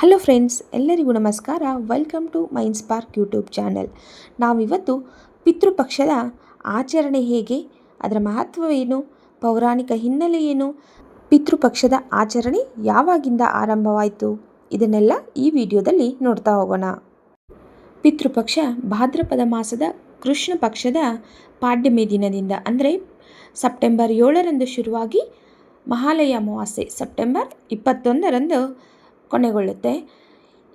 Hello friends, ಎಲ್ಲರಿಗೂ ನಮಸ್ಕಾರ. Welcome to mines park YouTube channel ನಾವಿವತ್ತು ಪಿತೃಪಕ್ಷದ ಆಚರಣೆ ಹೇಗೆ, ಅದರ ಮಹತ್ವವೇನು, ಪೌರಾಣಿಕ ಹಿನ್ನೆಲೆ ಏನು ಪಿತೃಪಕ್ಷದ ಆಚರಣೆ ಯಾವಾಗಿಂದ ಆರಂಭವಾಯಿತು, ಇದನ್ನೆಲ್ಲ ಈ ವಿಡಿಯೋದಲ್ಲಿ ನೋಡ್ತಾ ಹೋಗೋಣ. ಪಿತೃಪಕ್ಷ ಭಾದ್ರಪದ ಮಾಸದ ಕೃಷ್ಣ ಪಕ್ಷದ ಪಾಡ್ಯಮಿ ದಿನದಿಂದ, ಅಂದರೆ ಸೆಪ್ಟೆಂಬರ್ ಏಳರಂದು ಶುರುವಾಗಿ ಮಹಾಲಯ ಅಮಾವಾಸ್ಯೆ, ಸೆಪ್ಟೆಂಬರ್ ಇಪ್ಪತ್ತೊಂದರಂದು ಕೊನೆಗೊಳ್ಳುತ್ತೆ.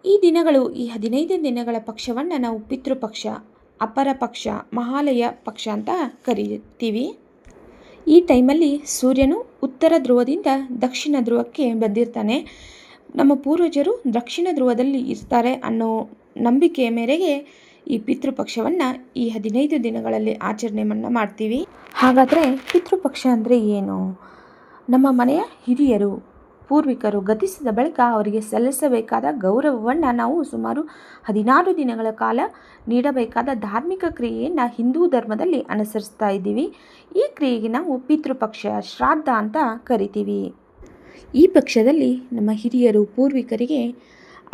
ಈ ದಿನಗಳು, ಈ ಹದಿನೈದು ದಿನಗಳ ಪಕ್ಷವನ್ನು ನಾವು ಪಿತೃಪಕ್ಷ, ಅಪರ ಪಕ್ಷ, ಮಹಾಲಯ ಪಕ್ಷ ಅಂತ ಕರೀತೀವಿ. ಈ ಟೈಮಲ್ಲಿ ಸೂರ್ಯನು ಉತ್ತರ ಧ್ರುವದಿಂದ ದಕ್ಷಿಣ ಧ್ರುವಕ್ಕೆ ಬಂದಿರ್ತಾನೆ. ನಮ್ಮ ಪೂರ್ವಜರು ದಕ್ಷಿಣ ಧ್ರುವದಲ್ಲಿ ಇರ್ತಾರೆ ಅನ್ನೋ ನಂಬಿಕೆಯ ಮೇರೆಗೆ ಈ ಪಿತೃಪಕ್ಷವನ್ನು ಈ ಹದಿನೈದು ದಿನಗಳಲ್ಲಿ ಆಚರಣೆಯನ್ನು ಮಾಡ್ತೀವಿ. ಹಾಗಾದರೆ ಪಿತೃಪಕ್ಷ ಅಂದರೆ ಏನು? ನಮ್ಮ ಮನೆಯ ಹಿರಿಯರು ಪೂರ್ವಿಕರು ಗತಿಸಿದ ಬಳಿಕ ಅವರಿಗೆ ಸಲ್ಲಿಸಬೇಕಾದ ಗೌರವವನ್ನು ನಾವು ಸುಮಾರು ಹದಿನಾರು ದಿನಗಳ ಕಾಲ ನೀಡಬೇಕಾದ ಧಾರ್ಮಿಕ ಕ್ರಿಯೆಯನ್ನು ಹಿಂದೂ ಧರ್ಮದಲ್ಲಿ ಅನುಸರಿಸ್ತಾ ಇದ್ದೀವಿ. ಈ ಕ್ರಿಯೆಗೆ ನಾವು ಪಿತೃಪಕ್ಷ ಶ್ರಾದ್ದ ಅಂತ ಕರಿತೀವಿ. ಈ ಪಕ್ಷದಲ್ಲಿ ನಮ್ಮ ಹಿರಿಯರು ಪೂರ್ವಿಕರಿಗೆ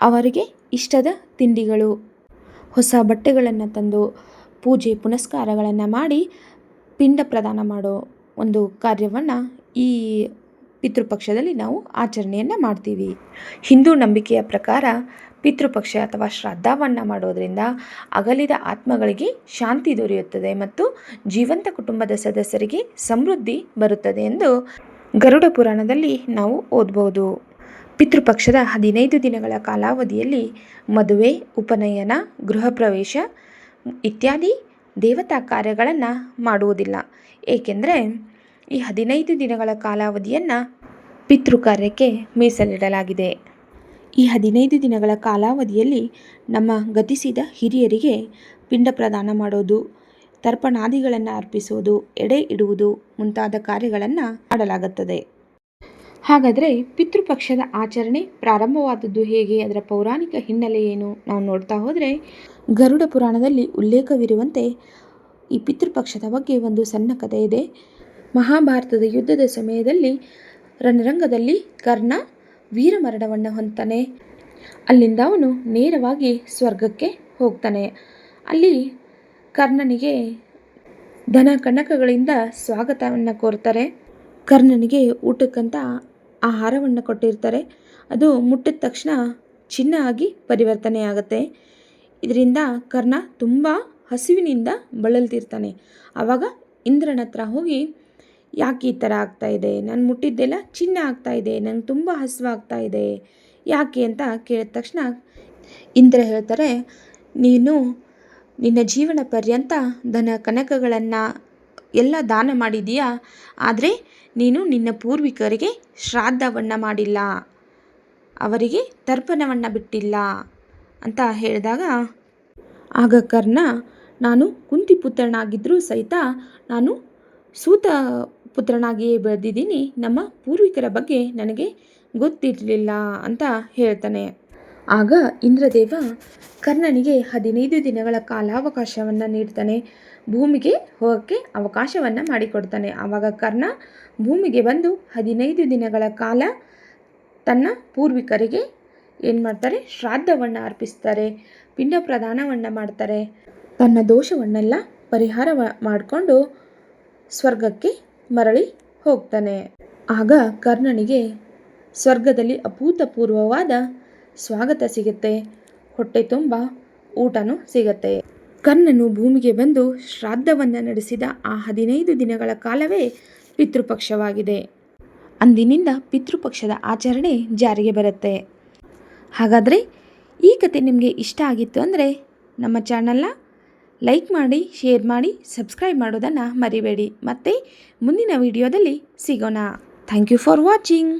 ಅವರಿಗೆ ಇಷ್ಟದ ತಿಂಡಿಗಳು. ಹೊಸ ಬಟ್ಟೆಗಳನ್ನು ತಂದು ಪೂಜೆ ಪುನಸ್ಕಾರಗಳನ್ನು ಮಾಡಿ ಪಿಂಡ ಪ್ರದಾನ ಮಾಡೋ ಒಂದು ಕಾರ್ಯವನ್ನು ಈ ಪಿತೃಪಕ್ಷದಲ್ಲಿ ನಾವು ಆಚರಣೆಯನ್ನು ಮಾಡ್ತೀವಿ. ಹಿಂದೂ ನಂಬಿಕೆಯ ಪ್ರಕಾರ ಪಿತೃಪಕ್ಷ ಅಥವಾ ಶ್ರಾದ್ದವನ್ನು ಮಾಡೋದರಿಂದ ಅಗಲಿದ ಆತ್ಮಗಳಿಗೆ ಶಾಂತಿ ದೊರೆಯುತ್ತದೆ ಮತ್ತು ಜೀವಂತ ಕುಟುಂಬದ ಸದಸ್ಯರಿಗೆ ಸಮೃದ್ಧಿ ಬರುತ್ತದೆ ಎಂದು ಗರುಡ ಪುರಾಣದಲ್ಲಿ ನಾವು ಓದ್ಬೋದು ಪಿತೃಪಕ್ಷದ ಹದಿನೈದು ದಿನಗಳ ಕಾಲಾವಧಿಯಲ್ಲಿ ಮದುವೆ, ಉಪನಯನ, ಗೃಹ ಪ್ರವೇಶ ಇತ್ಯಾದಿ ದೇವತಾ ಕಾರ್ಯಗಳನ್ನು ಮಾಡುವುದಿಲ್ಲ. ಏಕೆಂದರೆ ಈ ಹದಿನೈದು ದಿನಗಳ ಕಾಲಾವಧಿಯನ್ನು ಪಿತೃ ಕಾರ್ಯಕ್ಕೆ ಮೀಸಲಿಡಲಾಗಿದೆ. ಈ ಹದಿನೈದು ದಿನಗಳ ಕಾಲಾವಧಿಯಲ್ಲಿ ನಮ್ಮ ಗತಿಸಿದ ಹಿರಿಯರಿಗೆ ಪಿಂಡ ಪ್ರದಾನ ಮಾಡೋದು, ತರ್ಪಣಾದಿಗಳನ್ನು ಅರ್ಪಿಸೋದು, ಎಡೆ ಇಡುವುದು ಮುಂತಾದ ಕಾರ್ಯಗಳನ್ನು ಮಾಡಲಾಗುತ್ತದೆ. ಹಾಗಾದರೆ ಪಿತೃಪಕ್ಷದ ಆಚರಣೆ ಪ್ರಾರಂಭವಾದದ್ದು ಹೇಗೆ? ಅದರ ಪೌರಾಣಿಕ ಹಿನ್ನೆಲೆ ಏನು? ನಾವು ನೋಡ್ತಾ ಹೋದರೆ ಗರುಡ ಪುರಾಣದಲ್ಲಿ ಉಲ್ಲೇಖವಿರುವಂತೆ ಈ ಪಿತೃಪಕ್ಷದ ಬಗ್ಗೆ ಒಂದು ಸಣ್ಣ ಕಥೆ ಇದೆ. ಮಹಾಭಾರತದ ಯುದ್ಧದ ಸಮಯದಲ್ಲಿ ರಣರಂಗದಲ್ಲಿ ಕರ್ಣ ವೀರಮರಣವನ್ನು ಹೊಂದ್ತಾನೆ. ಅಲ್ಲಿಂದ ಅವನು ನೇರವಾಗಿ ಸ್ವರ್ಗಕ್ಕೆ ಹೋಗ್ತಾನೆ. ಅಲ್ಲಿ ಕರ್ಣನಿಗೆ ದನ ಕಣಕಗಳಿಂದ ಸ್ವಾಗತವನ್ನು ಕೋರ್ತಾರೆ. ಕರ್ಣನಿಗೆ ಊಟಕ್ಕಂತ ಆಹಾರವನ್ನು ಕೊಟ್ಟಿರ್ತಾರೆ. ಅದು ಮುಟ್ಟಿದ ತಕ್ಷಣ ಚಿನ್ನ ಆಗಿ ಪರಿವರ್ತನೆ ಆಗುತ್ತೆ. ಇದರಿಂದ ಕರ್ಣ ತುಂಬ ಹಸಿವಿನಿಂದ ಬಳಲ್ತಿರ್ತಾನೆ. ಆವಾಗ ಇಂದ್ರನ ಹತ್ರ ಹೋಗಿ ಯಾಕೆ ಈ ಥರ ಇದೆ? ನಾನು ಮುಟ್ಟಿದ್ದೆಲ್ಲ ಚಿನ್ನ ಆಗ್ತಾ ಇದೆ. ನಂಗೆ ತುಂಬ ಹಸಿವಾಗ್ತಾ ಇದೆ. ಯಾಕೆ ಅಂತ ಕೇಳಿದ ತಕ್ಷಣ ಇಂದ್ರ ಹೇಳ್ತಾರೆ, ನೀನು ನಿನ್ನ ಜೀವನ ಪರ್ಯಂತ ದನ ಕನಕಗಳನ್ನು ಎಲ್ಲ ದಾನ ಮಾಡಿದೀಯಾ ಆದರೆ ನೀನು ನಿನ್ನ ಪೂರ್ವಿಕರಿಗೆ ಶ್ರಾದ್ದವನ್ನು ಮಾಡಿಲ್ಲ. ಅವರಿಗೆ ತರ್ಪಣವನ್ನು ಬಿಟ್ಟಿಲ್ಲ. ಅಂತ ಹೇಳಿದಾಗ, ಆಗ ಕರ್ಣ, ನಾನು ಕುಂತಿ ಪುತ್ರನಾಗಿದ್ದರೂ ಸಹಿತ ನಾನು ಸೂತ ಪುತ್ರನಾಗಿಯೇ ಬೆಳೆದಿದ್ದೀನಿ, ನಮ್ಮ ಪೂರ್ವಿಕರ ಬಗ್ಗೆ ನನಗೆ ಗೊತ್ತಿರಲಿಲ್ಲ ಅಂತ ಹೇಳ್ತಾನೆ. ಆಗ ಇಂದ್ರದೇವ ಕರ್ಣನಿಗೆ ಹದಿನೈದು ದಿನಗಳ ಕಾಲಾವಕಾಶವನ್ನು ನೀಡ್ತಾನೆ. ಭೂಮಿಗೆ ಹೋಗೋಕ್ಕೆ ಅವಕಾಶವನ್ನು ಮಾಡಿಕೊಡ್ತಾನೆ. ಆವಾಗ ಕರ್ಣ ಭೂಮಿಗೆ ಬಂದು ಹದಿನೈದು ದಿನಗಳ ಕಾಲ ತನ್ನ ಪೂರ್ವಿಕರಿಗೆ ಏನು ಮಾಡ್ತಾರೆ? ಶ್ರಾದ್ದವನ್ನು ಅರ್ಪಿಸ್ತಾರೆ, ಪಿಂಡ ಪ್ರದಾನವನ್ನು ಮಾಡ್ತಾರೆ. ತನ್ನ ದೋಷವನ್ನೆಲ್ಲ ಪರಿಹಾರ ಮಾಡಿಕೊಂಡು ಸ್ವರ್ಗಕ್ಕೆ ಮರಳಿ ಹೋಗ್ತಾನೆ. ಆಗ ಕರ್ಣನಿಗೆ ಸ್ವರ್ಗದಲ್ಲಿ ಅಭೂತಪೂರ್ವವಾದ ಸ್ವಾಗತ ಸಿಗುತ್ತೆ. ಹೊಟ್ಟೆ ತುಂಬ ಊಟನೂ ಸಿಗತ್ತೆ. ಕರ್ಣನು ಭೂಮಿಗೆ ಬಂದು ಶ್ರಾದ್ದವನ್ನು ನಡೆಸಿದ ಆ ಹದಿನೈದು ದಿನಗಳ ಕಾಲವೇ ಪಿತೃಪಕ್ಷವಾಗಿದೆ. ಅಂದಿನಿಂದ ಪಿತೃಪಕ್ಷದ ಆಚರಣೆ ಜಾರಿಗೆ ಬರುತ್ತೆ. ಹಾಗಾದರೆ ಈ ಕತೆ ನಿಮಗೆ ಇಷ್ಟ ಆಗಿತ್ತು ಅಂದರೆ ನಮ್ಮ ಚಾನಲ್ನ ಲೈಕ್ ಮಾಡಿ ಶೇರ್ ಮಾಡಿ ಸಬ್ಸ್ಕ್ರೈಬ್ ಮಾಡೋದನ್ನು ಮರಿಬೇಡಿ. ಮತ್ತು ಮುಂದಿನ ವಿಡಿಯೋದಲ್ಲಿ ಸಿಗೋಣ. Thank you for watching